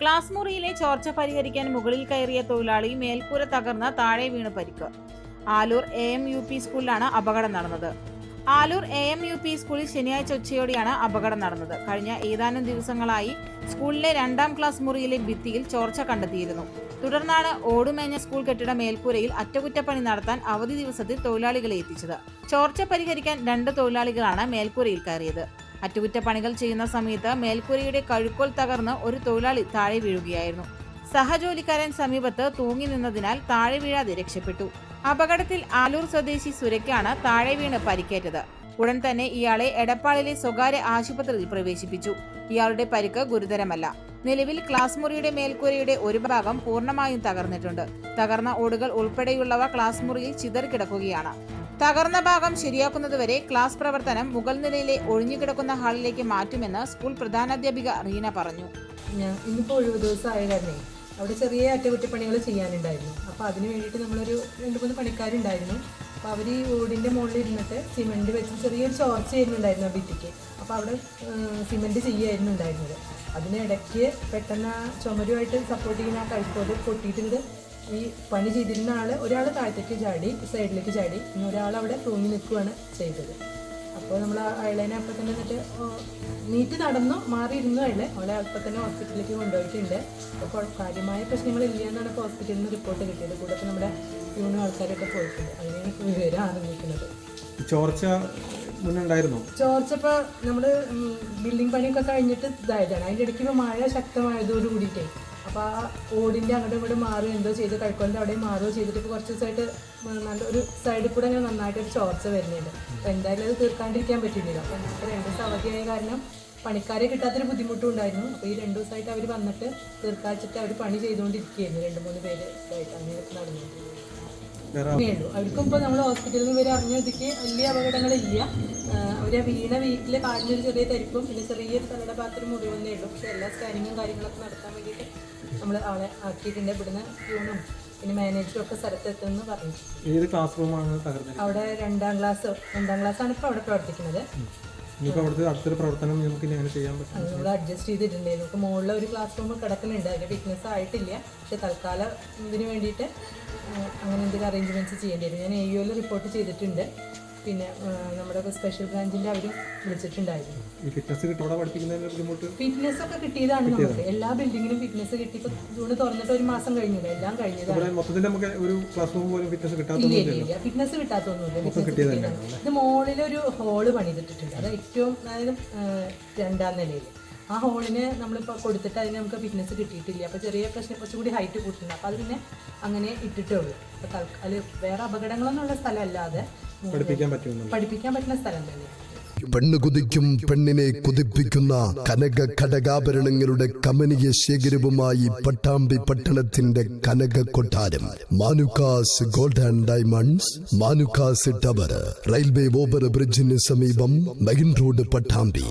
Class മുറിയിലെ ചോർച്ച പരിഹരിക്കാൻ മുകളിൽ കയറിയ തൊഴിലാളി മേൽക്കൂര തകർന്ന് താഴെ വീണ് പരിക്ക്. Aloor A M U P സ്കൂളിലാണ് അപകടം നടന്നത്. Aloor A M U P സ്കൂളിൽ ശനിയാഴ്ച ഉച്ചയോടെയാണ് അപകടം നടന്നത്. കഴിഞ്ഞ ഏതാനും ദിവസങ്ങളായി സ്കൂളിലെ രണ്ടാം ക്ലാസ് മുറിയിലെ ഭിത്തിയിൽ ചോർച്ച കണ്ടെത്തിയിരുന്നു. തുടർന്നാണ് ഓടുമേഞ്ഞ സ്കൂൾ കെട്ടിട മേൽക്കൂരയിൽ അറ്റകുറ്റപ്പണി നടത്താൻ അവധി ദിവസത്തിൽ തൊഴിലാളികളെ എത്തിച്ചത്. ചോർച്ച പരിഹരിക്കാൻ രണ്ട് തൊഴിലാളികളാണ് മേൽക്കൂരയിൽ കയറിയത്. അറ്റകുറ്റപ്പണികൾ ചെയ്യുന്ന സമയത്ത് മേൽക്കൂരയുടെ കഴുക്കോൽ തകർന്ന് ഒരു തൊഴിലാളി താഴെ വീഴുകയായിരുന്നു. സഹജോലിക്കാരൻ സമീപത്ത് തൂങ്ങി നിന്നതിനാൽ താഴെ വീഴാതെ രക്ഷപ്പെട്ടു. അപകടത്തിൽ ആലൂർ സ്വദേശി സുരയ്ക്കാണ് താഴെ വീണ് പരിക്കേറ്റത്. ഉടൻ തന്നെ ഇയാളെ എടപ്പാളിലെ സ്വകാര്യ ആശുപത്രിയിൽ പ്രവേശിപ്പിച്ചു. ഇയാളുടെ പരിക്ക് ഗുരുതരമല്ല. നിലവിൽ ക്ലാസ് മുറിയുടെ മേൽക്കൂരയുടെ ഒരു ഭാഗം പൂർണമായും തകർന്നിട്ടുണ്ട്. തകർന്ന ഓടുകൾ ഉൾപ്പെടെയുള്ളവ ക്ലാസ് മുറിയിൽ ചിതറിക്കിടക്കുകയാണ്. തകർന്ന ഭാഗം ശരിയാക്കുന്നതുവരെ ക്ലാസ് പ്രവർത്തനം മുകൾ നിലയിലെ ഒഴിഞ്ഞുകിടക്കുന്ന ഹാളിലേക്ക് മാറ്റുമെന്ന് സ്കൂൾ പ്രധാനാധ്യാപിക റീന പറഞ്ഞു. ഇന്നിപ്പോ ഇന്നിപ്പോൾ ഒഴിവ് ദിവസം ആയ അവിടെ ചെറിയ അറ്റകുറ്റപ്പണികൾ ചെയ്യാനുണ്ടായിരുന്നു. അപ്പോൾ അതിന് വേണ്ടിയിട്ട് നമ്മളൊരു രണ്ട് മൂന്ന് പണിക്കാരുണ്ടായിരുന്നു. അപ്പോൾ അവർ ഈ ഓടിന്റെ മുകളിൽ ഇരുന്നിട്ട് സിമെന്റ് വെച്ച് ചെറിയൊരു ചോർച്ച ചെയ്യുന്നുണ്ടായിരുന്നു ആ ഭിത്തിക്ക്. അപ്പോൾ അവിടെ സിമെന്റ് ചെയ്യായിരുന്നു ഉണ്ടായിരുന്നത് അതിനിടയ്ക്ക് പെട്ടെന്ന് ചുമരുമായിട്ട് സപ്പോർട്ട് ചെയ്യുന്ന ആ കഴുത്തോട് പൊട്ടിയിട്ടുണ്ട് ഈ പണി ചെയ്തിരുന്ന ആൾ ഒരാൾ താഴത്തേക്ക് ചാടി സൈഡിലേക്ക് ചാടി. പിന്നെ ഒരാൾ അവിടെ തൂങ്ങി നിൽക്കുകയാണ് ചെയ്തത്. അപ്പോൾ നമ്മൾ അയാളേനെ അപ്പം തന്നെ എന്നിട്ട് നീറ്റ് നടന്നു മാറിയിരുന്നു അയാളെ. അവളെ അപ്പം തന്നെ ഹോസ്പിറ്റലിലേക്ക് കൊണ്ടുപോയിട്ടുണ്ട്. അപ്പോൾ കാര്യമായ പ്രശ്നങ്ങളില്ല എന്നാണ് ഇപ്പോൾ ഹോസ്പിറ്റലിൽ നിന്ന് റിപ്പോർട്ട് കിട്ടിയത്. കൂടെ നമ്മുടെ ആൾക്കാരൊക്കെ പോയിട്ടുണ്ട്. അതിനെ വിവരം ഈ ചോർച്ച മുന്നുണ്ടായിരുന്നോ ചോർച്ചപ്പോ നമ്മൾ ബിൽഡിംഗ് പണിയൊക്കെ കഴിഞ്ഞിട്ട് ഇതായതാണ്. അതിന്റെ ഇടയ്ക്ക് മഴ ശക്തമായതോട് കൂടിയിട്ടേ. അപ്പൊ ആ ഓടിന്റെ അങ്ങോട്ടും ഇവിടെ മാറുകയോ എന്തോ ചെയ്ത് കഴിക്കൊണ്ട് അവിടെ മാറുകയോ ചെയ്തിട്ട് ഇപ്പൊ കുറച്ച് ദിവസമായിട്ട് നല്ല ഒരു സൈഡിൽ കൂടെ അങ്ങനെ നന്നായിട്ട് ഒരു ചോർച്ച വരുന്നുണ്ട്. അപ്പൊ എന്തായാലും അത് തീർക്കാണ്ടിരിക്കാൻ പറ്റില്ലല്ലോ അപ്പൊ നമുക്ക് രണ്ട് ദിവസം അവധിയായ കാരണം പണിക്കാരെ കിട്ടാത്തൊരു ബുദ്ധിമുട്ടും ഉണ്ടായിരുന്നു അപ്പോൾ ഈ രണ്ട് ദിവസമായിട്ട് അവർ വന്നിട്ട് തീർക്കാച്ചിട്ട് അവർ പണി ചെയ്തുകൊണ്ടിരിക്കുകയായിരുന്നു. രണ്ട് മൂന്ന് പേര് അങ്ങനെ നടന്നിട്ടുണ്ട് ഉള്ളൂ നമ്മൾ ഹോസ്പിറ്റലിൽ നിന്ന് ഇവർ അറിഞ്ഞതിക്ക് വലിയ അപകടങ്ങളില്ല. അവരെ വീണ വീട്ടിൽ കാലിനൊരു ചെറിയ തരിപ്പും പിന്നെ ചെറിയ തലയുടെ ഭാഗത്തൊരു മുറിവെന്നേ ഉള്ളൂ. പക്ഷെ എല്ലാ സ്കാനിങ്ങും കാര്യങ്ങളൊക്കെ നടത്താൻ വേണ്ടിയിട്ട് നമ്മൾ ആളെ ആക്കിയിട്ടുണ്ട്. ഇവിടുന്ന് ക്യൂണും പിന്നെ മാനേജറും ഒക്കെ സ്ഥലത്തെത്തുമെന്ന് പറഞ്ഞു. ഏത് ക്ലാസ് റൂമാണ് അവിടെ രണ്ടാം ക്ലാസ് രണ്ടാം ആണ് ഇപ്പോൾ അവിടെ പ്രവർത്തിക്കുന്നത്. ഇനിയിപ്പോൾ അവിടുത്തെ അടുത്തൊരു പ്രവർത്തനം നമുക്ക് ഇനി ചെയ്യാൻ പറ്റും. നമ്മൾ അഡ്ജസ്റ്റ് ചെയ്തിട്ടുണ്ട്. നമുക്ക് മുകളിലെ ഒരു ക്ലാസ് റൂം കിടക്കുന്നുണ്ട്. അതിന്റെ ഫിറ്റ്നസ് ആയിട്ടില്ല. പക്ഷെ തൽക്കാലം ഇതിന് വേണ്ടിയിട്ട് അങ്ങനെ എന്തെങ്കിലും അറേഞ്ച്മെന്റ്സ് ചെയ്യേണ്ടി വരും. ഞാൻ എ യുവിൽ റിപ്പോർട്ട് ചെയ്തിട്ടുണ്ട്. പിന്നെ നമ്മുടെ സ്പെഷ്യൽ ബ്രാഞ്ചിന്റെ അവർ വിളിച്ചിട്ടുണ്ടായിരുന്നു. ഫിറ്റ്നസ് ഒക്കെ കിട്ടിയതാണ് നമുക്ക്. എല്ലാ ബിൽഡിങ്ങിനും ഫിറ്റ്നസ് കിട്ടി. ജൂൺ ജൂണ് തുറന്നിട്ട് ഒരു മാസം കഴിഞ്ഞില്ല? എല്ലാം കഴിഞ്ഞതാണ്. ഒരു ഫിറ്റ്നസ് കിട്ടാത്തൊന്നുമില്ല. ഇത് ഇത് മുകളിലൊരു ഹോൾ പണിതിട്ടിട്ടുണ്ട്. അത് ഏറ്റവും അതായത് രണ്ടാം നിലയിൽ ആ ഹോളിന് നമ്മളിപ്പോൾ കൊടുത്തിട്ട് അതിന് നമുക്ക് ഫിറ്റ്നസ് കിട്ടിയിട്ടില്ല. അപ്പോൾ ചെറിയ പ്രശ്നം കുറച്ചുകൂടി ഹൈറ്റ് കൂട്ടുന്നുണ്ട് അപ്പോൾ അത് പിന്നെ അങ്ങനെ ഇട്ടിട്ടേ ഉള്ളൂ. അപ്പോൾ തൽക്കാലം വേറെ അപകടങ്ങളൊന്നുള്ള സ്ഥലമല്ലാതെ പഠിപ്പിക്കാൻ പറ്റുന്ന പഠിപ്പിക്കാൻ പറ്റുന്ന സ്ഥലം തന്നെയാണ് പെണ്ണ് കുതിക്കും പെണ്ണിനെ കുതിപ്പിക്കുന്ന കനക ഘടകാഭരണങ്ങളുടെ കമനീയ ശേഖരവുമായി പട്ടാമ്പി പട്ടണത്തിന്റെ കനക കൊട്ടാരം. Manukkas gold and diamonds Manukkas tower railway over ബ്രിഡ്ജിന് സമീപം മെയിൻ റോഡ് പട്ടാമ്പി.